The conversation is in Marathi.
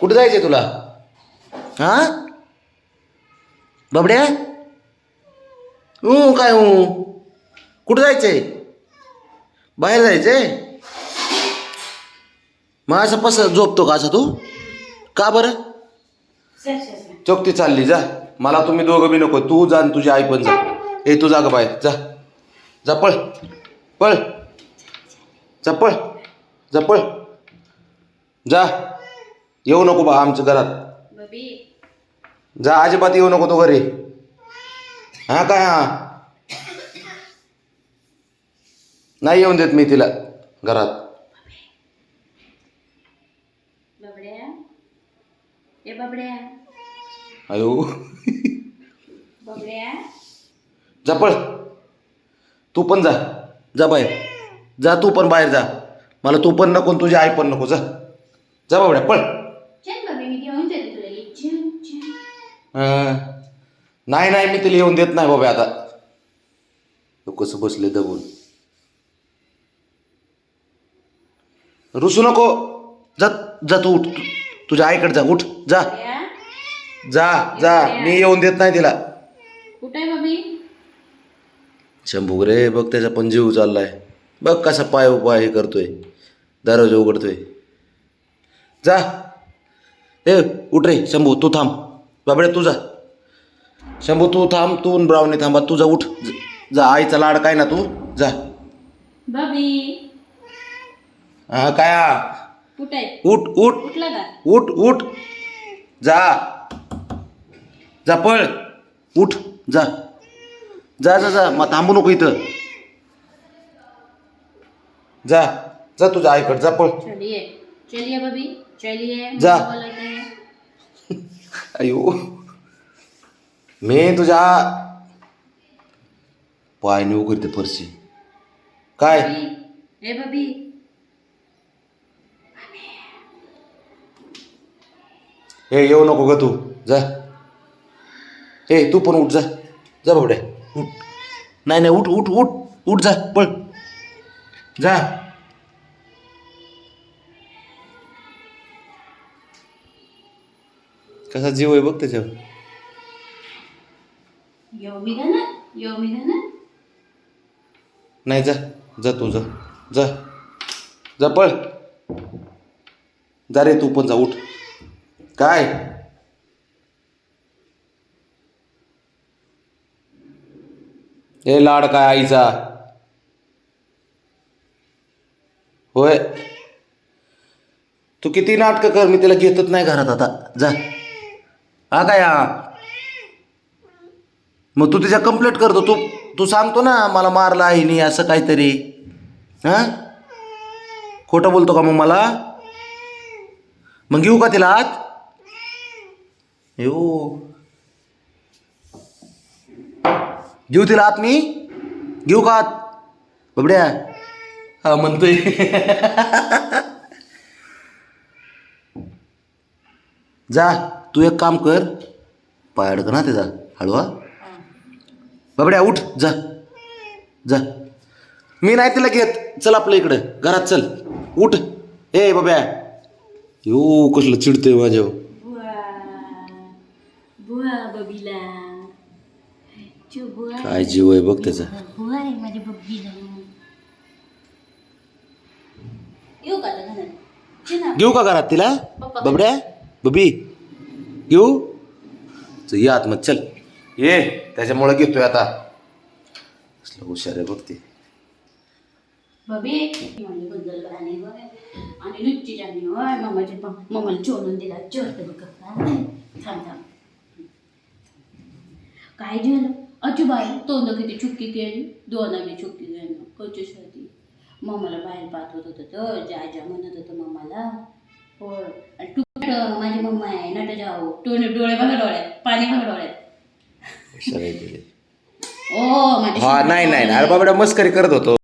कुठं जायचंय तुला? हा? बाबड्या? हू काय हू कुठं जायचंय? बाहेर जायचंय? मग असं पस झोपतो का असं तू? का बरं? चोकती चालली जा. मला तुम्ही दोघं बी नको. तू जा आणि तुझी आई पण जा. ए तू जा ग बाहेर. जा. जा पळ. पळ. जा पळ. जा पळ. जा. येऊ नको बा आमच्या घरात. बबी. जा अजिबात येऊ नको तो घरी. हा काय हा? नाही येऊन देत मी तिला घरात. बबड्या. ए बबड्या. अयो बबड्या. जा पळ. तू पण जा. जा बाहेर. जा तू पण बाहेर जा. मला तू पण नको तुझी आई पण नको. जा. जा बाबड्या पळ. चल बबी मी घेऊन देते तुला ये. छान छान अं, नाही नाही मी तिला येऊन देत नाही बाबा आता. तो कसं बसले दबून? रुसू नको. जा जा तू उठ. तुझ्या आईकडे जा उठ. जा. जा जा. मी येऊन देत नाही तिला. कुठे आहे बबी शंभू रे बघ त्याचा पण जीव चाललाय. बघ कसा पाय उपाय हे करतोय. दरवाजा उघडतोय. जा. ए उठ रे शंभू तू थांब. बाबड्या तू जा. शंभू तू थांब तू न ब्रावणी थांबा तू जा उठ. ज- आईचा लाड काय ना तू? जा. बबी हा काय? हा? कुठे आहे? उठ उठ. का? उठ उठ. जा. जा पळ. उठ जा. जा जा जा. मग थांबू नको इथं. जा. जा तुझ्या आईकडे जा पळ. चलिए बबी चलिए जा. अयो। मी तुझ्या पाय नेऊ करते परशी काय? ए बबी हे येऊ नको ग तू। जा। ए तू पण उठ जा। जा बाबड्या उठ। नाही नाही उठ उठ उठ उठ जा पळ. जा. कसा जीव आहे बघ त्याच्यावर. नाही जा जा तू जा जा. जा पळ. जा रे तू पण जा उठ. काय? ए लाड काय आईचा? होय. तू किती नाटकं कर मी तिला घेतच नाही घरात आता. जा. हा काय हा? मग तू तिच्या कंप्लेंट करतो. तू तू सांगतो ना मला मारला आहे नाही असं काहीतरी. हां? खोटं बोलतो का मग मला? मग घेऊ का तिला आत येऊ. घेऊ तिला आत मी? घेऊ का आत बबड्या. हा म्हणतोय. जा तू एक काम कर. पाय अडक ना त्याचा हळवा. बाबड्या उठ जा. जा. मी नाही तिला घेत. चल आपल्या इकडं. घरात चल. उठ. ए बाब्या यो कसलं चिडतोय बुवा. काय जीव आहे बघ त्याचा. माझ्या घेऊ का घरात तिला? बाबड्या. बबी घेऊ ये आत मग चल. ये त्याच्यामुळे घेतोय आता. कसलं हुशार आहे बघ ते. बबी म्हणजे बदल गाणे होय आणि नुच्ची जाणी होय मामाचे मम्माला चोरून दिला. चोरते बघ थांब थांब. काय झालं? अजिबात तोंड किती चुक्की केली? दोन आम्ही चुक्की केली कशासाठी मम्माला बाहेर पाठवत होतं तर जा जा म्हणत होतं मम्माला होय. आणि माझी मम्मा आहे नट जाऊ डोळे डोळे बघा डोळ्यात पाणी बघा डोळ्यात ते. ओ हा नाही नाही. अरे बाबड्या मस्करी करत होतो.